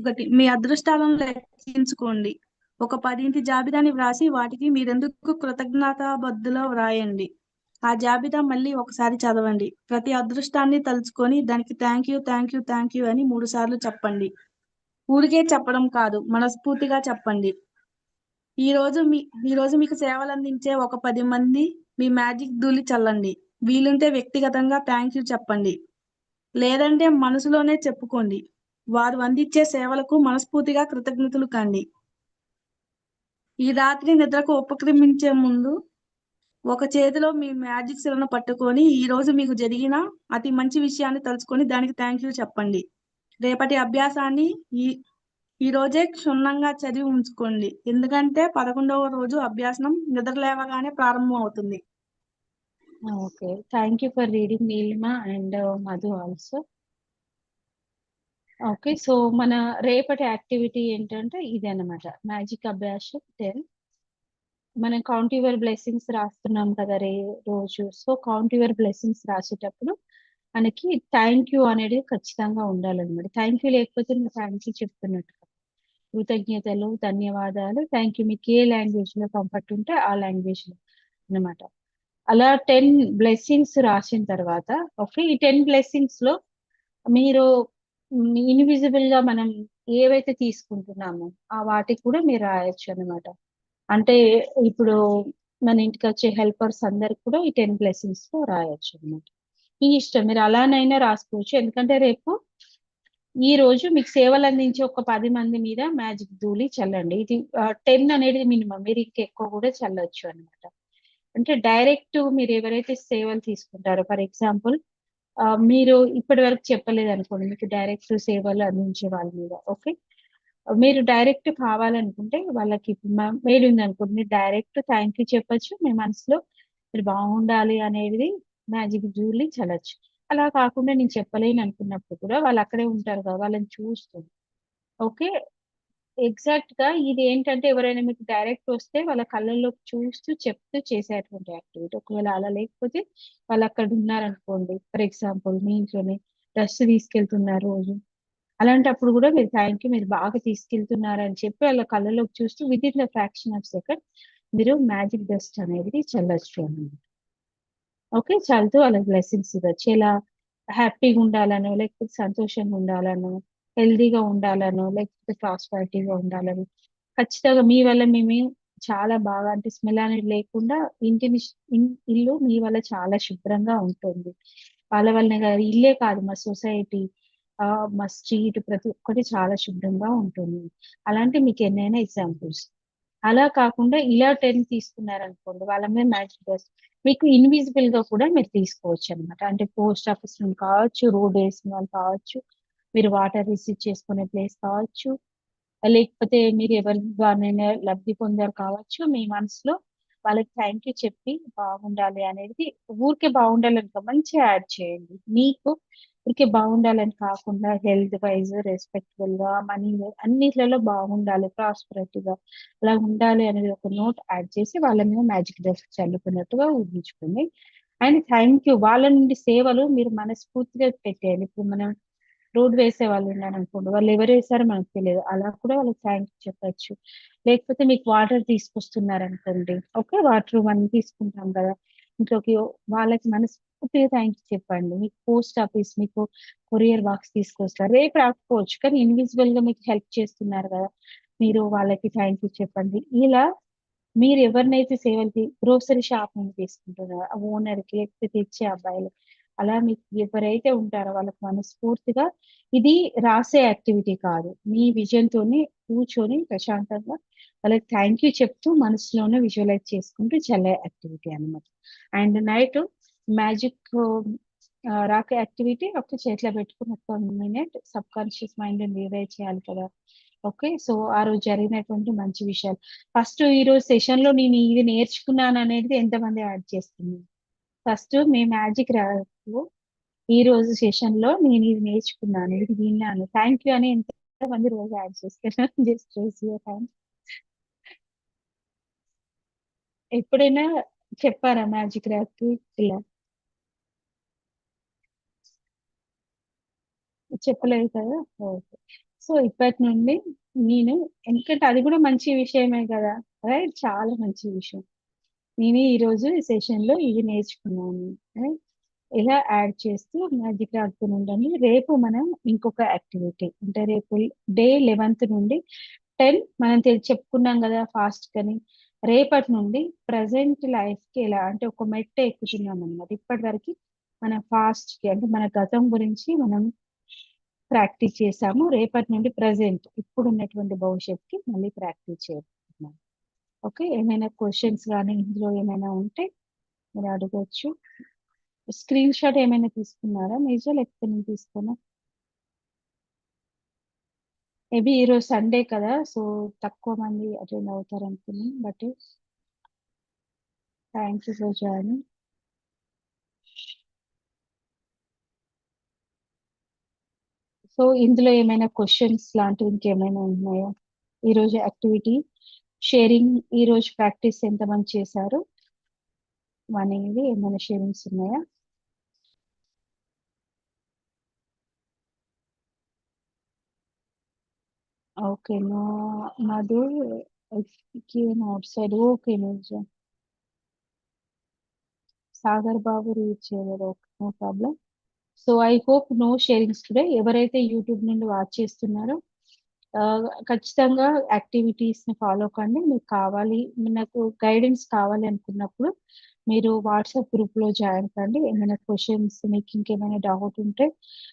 ఒకటి మీ అదృష్టాలను లెక్కించుకోండి. ఒక పదింటి జాబితాని వ్రాసి వాటికి మీరెందుకు కృతజ్ఞతాబద్దులో వ్రాయండి. ఆ జాబితా మళ్ళీ ఒకసారి చదవండి. ప్రతి అదృష్టాన్ని తలుచుకొని దానికి thank you thank you thank you అని మూడు సార్లు చెప్పండి. ఊరికే చెప్పడం కాదు మనస్ఫూర్తిగా చెప్పండి. ఈ రోజు మీ ఈ రోజు మీకు సేవలు అందించే ఒక పది మంది మీ మ్యాజిక్ ధూళి చల్లండి. వీలుంటే వ్యక్తిగతంగా థ్యాంక్ యూ చెప్పండి. లేదంటే మనసులోనే చెప్పుకోండి. వారు అందించే సేవలకు మనస్ఫూర్తిగా కృతజ్ఞతలు కండి. ఈ రాత్రి నిద్రకు ఉపక్రమించే ముందు ఒక చేతిలో మీ మ్యాజిక్ సిలను పట్టుకొని ఈ రోజు మీకు జరిగిన అతి మంచి విషయాన్ని తలుచుకొని దానికి థ్యాంక్ యూ చెప్పండి. రేపటి అభ్యాసాన్ని ఈ ఈ రోజే క్షుణ్ణంగా చదివి ఉంచుకోండి. ఎందుకంటే పదకొండవ రోజు అభ్యాసం నిద్ర లేవగానే ప్రారంభం అవుతుంది. Okay. Thank you for reading Nilima and Madhu also. Okay. So మన రేపటి యాక్టివిటీ ఏంటంటే ఇది అన్నమాట. మ్యాజిక్ అభ్యాసం టెన్. మనం కౌంట్ యువర్ బ్లెస్సింగ్స్ రాస్తున్నాం కదా రే రోజు. సో కౌంట్ యువర్ బ్లెస్సింగ్స్ రాసేటప్పుడు మనకి థ్యాంక్ యూ అనేది ఖచ్చితంగా ఉండాలన్నమాట. థ్యాంక్ యూ లేకపోతే నువ్వు థ్యాంక్ యూ చెప్తున్నట్టు కృతజ్ఞతలు ధన్యవాదాలు. థ్యాంక్ యూ మీకు ఏ లాంగ్వేజ్లో కంఫర్ట్ ఉంటే ఆ లాంగ్వేజ్లో అన్నమాట. అలా టెన్ బ్లెస్సింగ్స్ రాసిన తర్వాత ఓకే ఈ టెన్ బ్లెస్సింగ్స్లో మీరు ఇన్విజిబుల్గా మనం ఏవైతే తీసుకుంటున్నామో ఆ వాటికి కూడా మీరు రాయొచ్చు అన్నమాట. అంటే ఇప్పుడు మన ఇంటికి వచ్చే హెల్పర్స్ అందరికి కూడా ఈ టెన్ బ్లెస్సింగ్స్లో రాయొచ్చు అన్నమాట. మీ ఇష్టం మీరు అలానైనా రాసుకోవచ్చు. ఎందుకంటే రేపు ఈ రోజు మీకు సేవలు అందించే ఒక పది మంది మీద మ్యాజిక్ ధూళి చల్లండి. ఇది టెన్ అనేది మినిమం మీరు ఇంకెక్కువ కూడా చల్లొచ్చు అన్నమాట. అంటే డైరెక్ట్ మీరు ఎవరైతే సేవలు తీసుకుంటారో ఫర్ ఎగ్జాంపుల్ మీరు ఇప్పటి వరకు చెప్పలేదు అనుకోండి మీకు డైరెక్ట్ సేవలు అందించే వాళ్ళ మీద ఓకే మీరు డైరెక్ట్ కావాలనుకుంటే వాళ్ళకి మెయిల్ ఉంది అనుకోండి మీరు డైరెక్ట్ థ్యాంక్ యూ చెప్పచ్చు మీ మనసులో మీరు బాగుండాలి అనేది మ్యాజిక్ జూలీ చల్లచ్చు. అలా కాకుండా నేను చెప్పలేను అనుకున్నప్పుడు కూడా వాళ్ళు అక్కడే ఉంటారు కదా వాళ్ళని చూస్తుంది ఓకే ఎగ్జాక్ట్గా ఇది ఏంటంటే ఎవరైనా మీకు డైరెక్ట్ వస్తే వాళ్ళ కళ్ళల్లోకి చూస్తూ చెప్తూ చేసేటువంటి యాక్టివిటీ ఒకవేళ అలా లేకపోతే వాళ్ళు అక్కడ ఉన్నారనుకోండి ఫర్ ఎగ్జాంపుల్ మీ ఇంట్లోనే డ్రెస్ తీసుకెళ్తున్నారు రోజు. అలాంటప్పుడు కూడా మీరు థ్యాంక్ యూ మీరు బాగా తీసుకెళ్తున్నారు అని చెప్పి వాళ్ళ కళ్ళలోకి చూస్తూ with in the fraction of second మీరు మ్యాజిక్ డస్ట్ అనేది చల్లచ్చు అనమాట ఓకే చల్లుతూ వాళ్ళకి బ్లెస్సింగ్స్ ఇవ్వచ్చు. ఎలా హ్యాపీగా ఉండాలనో లేకపోతే సంతోషంగా ఉండాలనో హెల్దీగా ఉండాలను లేకపోతే ప్రాస్పారిటీగా ఉండాలని. ఖచ్చితంగా మీ వల్ల మేము చాలా బాగా అంటే స్మెల్ అనేది లేకుండా ఇంటిని ఇల్లు మీ వల్ల చాలా శుభ్రంగా ఉంటుంది. వాళ్ళ వల్లనే కాదు ఇల్లే కాదు మా సొసైటీ ఆ మా స్ట్రీట్ ప్రతి ఒక్కటి చాలా శుభ్రంగా ఉంటుంది. అలాంటి మీకు ఎన్నైనా ఎగ్జాంపుల్స్ అలా కాకుండా ఇలా టెన్ తీసుకున్నారనుకోండి వాళ్ళ మీద మ్యాజిక్ డ్రెస్ మీకు ఇన్విజిబుల్గా కూడా మీరు తీసుకోవచ్చు అనమాట అంటే పోస్ట్ ఆఫీస్ కావచ్చు రోడ్ వేసిన వాళ్ళు కావచ్చు మీరు వాటర్ రిసీవ్ చేసుకునే ప్లేస్ కావచ్చు. లేకపోతే మీరు ఎవరి ద్వారానైనా లబ్ధి పొందారు కావచ్చు మీ మనసులో వాళ్ళకి థ్యాంక్ యూ చెప్పి బాగుండాలి అనేది ఊరికే బాగుండాలని మంచిగా యాడ్ చేయండి. మీకు ఊరికే బాగుండాలని కాకుండా హెల్త్ వైజ్ రెస్పెక్ట్ఫుల్గా మనీ అన్నిట్లలో బాగుండాలి ప్రాస్పరిటీగా అలా ఉండాలి అనేది ఒక నోట్ యాడ్ చేసి వాళ్ళ మీద మ్యాజిక్ డస్ట్ చల్లుకున్నట్టుగా ఊహించుకోండి. అండ్ థ్యాంక్ యూ వాళ్ళ నుండి సేవలు మీరు మనస్ఫూర్తిగా పెట్టేయండి ఇప్పుడు మనం రోడ్ వేసే వాళ్ళు ఉన్నారు అనుకోండి వాళ్ళు ఎవరు వేసారో మనకు తెలియదు. అలా కూడా వాళ్ళకి థ్యాంక్ చెప్పచ్చు. లేకపోతే మీకు వాటర్ తీసుకొస్తున్నారు అనుకోండి ఓకే వాటర్ మనం తీసుకుంటాం కదా. ఇంట్లోకి వాళ్ళకి మనస్ఫూర్తిగా థ్యాంక్ యూ చెప్పండి. మీకు పోస్ట్ ఆఫీస్ మీకు కొరియర్ బాక్స్ తీసుకొస్తారు. రేపు రాకపోవచ్చు కానీ ఇన్విజిబుల్గా మీకు హెల్ప్ చేస్తున్నారు కదా. మీరు వాళ్ళకి థ్యాంక్ యూ చెప్పండి. ఇలా మీరు ఎవరినైతే సేవలు గ్రోసరీ షాప్ నుండి తీసుకుంటున్నారో ఆ ఓనర్కి లేకపోతే తెచ్చే అబ్బాయిలు అలా మీకు ఎవరైతే ఉంటారో వాళ్ళకి మనస్ఫూర్తిగా ఇది రాసే యాక్టివిటీ కాదు. మీ విజన్ తోని కూర్చొని ప్రశాంతంగా వాళ్ళకి థ్యాంక్ యూ చెప్తూ మనసులోనే విజువలైజ్ చేసుకుంటూ చల్లే యాక్టివిటీ అనమాట అండ్ నైట్ మ్యాజిక్ రాకే యాక్టివిటీ ఒక చేతిలో పెట్టుకుని ఒక minute sub conscious mind revive చేయాలి కదా. ఓకే? సో ఆ రోజు జరిగినటువంటి మంచి విషయాలు. ఫస్ట్ ఈ రోజు సెషన్లో నేను ఇది నేర్చుకున్నాను అనేది ఎంతమంది యాడ్ చేస్తుంది ఫస్ట్ మీ మ్యాజిక్ రాకు ఈ రోజు సెషన్లో నేను ఇది నేర్చుకున్నాను. ఇది విన్నాను. థ్యాంక్ యూ అని ఎంత మంది రోజు యాడ్ చేస్తున్నారు జస్ట్ రేస్ యువర్ హ్యాండ్ ఎప్పుడైనా చెప్పారా మ్యాజిక్ రాక్ ఇలా? చెప్పలేదు కదా? ఓకే. సో ఇప్పటి నుండి నేను ఎందుకంటే అది కూడా మంచి విషయమే కదా? రైట్ చాలా మంచి విషయం. నేను ఈరోజు ఈ సెషన్లో ఇవి నేర్చుకున్నాను. ఇలా యాడ్ చేస్తూ మ్యాజిక్ ఆడుతూ ఉండండి. రేపు మనం ఇంకొక యాక్టివిటీ అంటే రేపు డే లెవెన్త్ నుండి టెన్ మనం చెప్పుకున్నాం కదా ఫాస్ట్ కని రేపటి నుండి ప్రజెంట్ లైఫ్కి ఎలా అంటే ఒక మెట్ట ఎక్కుతున్నాం అన్నమాట. ఇప్పటి వరకు మన ఫాస్ట్కి అంటే మన గతం గురించి మనం ప్రాక్టీస్ చేసాము. రేపటి నుండి ప్రజెంట్ ఇప్పుడు ఉన్నటువంటి భవిష్యత్తుకి మళ్ళీ ప్రాక్టీస్ చేయాలి ఓకే ఏమైనా క్వశ్చన్స్ కానీ ఇందులో ఏమైనా ఉంటే మీరు అడగచ్చు. స్క్రీన్ షాట్ ఏమైనా తీసుకున్నారా? మీజా లేకపోతే నేను తీసుకున్నా మేబీ ఈరోజు సండే కదా సో తక్కువ మంది అటెండ్ అవుతారు అనుకున్నాను but thanks so for joining so ఇందులో ఏమైనా క్వశ్చన్స్ లాంటివి ఇంకేమైనా ఉన్నాయా? ఈరోజు యాక్టివిటీ షేరింగ్ ఈ రోజు ప్రాక్టీస్ ఎంత మంది చేశారు? అనేది ఏమైనా షేరింగ్స్ ఉన్నాయా? Okay no Madhu outside okay నిజం సాగర్ బాబు రీచ్ చేయలేదు okay no problem so I hope no sharings today ఎవరైతే యూట్యూబ్ నుండి వాచ్ చేస్తున్నారో ఖచ్చితంగా యాక్టివిటీస్ని ఫాలో కండి. మీకు కావాలి నాకు గైడెన్స్ కావాలి అనుకున్నప్పుడు మీరు వాట్సాప్ గ్రూప్లో జాయిన్ కండి. ఏమైనా క్వశ్చన్స్ మీకు ఇంకేమైనా డౌట్ ఉంటే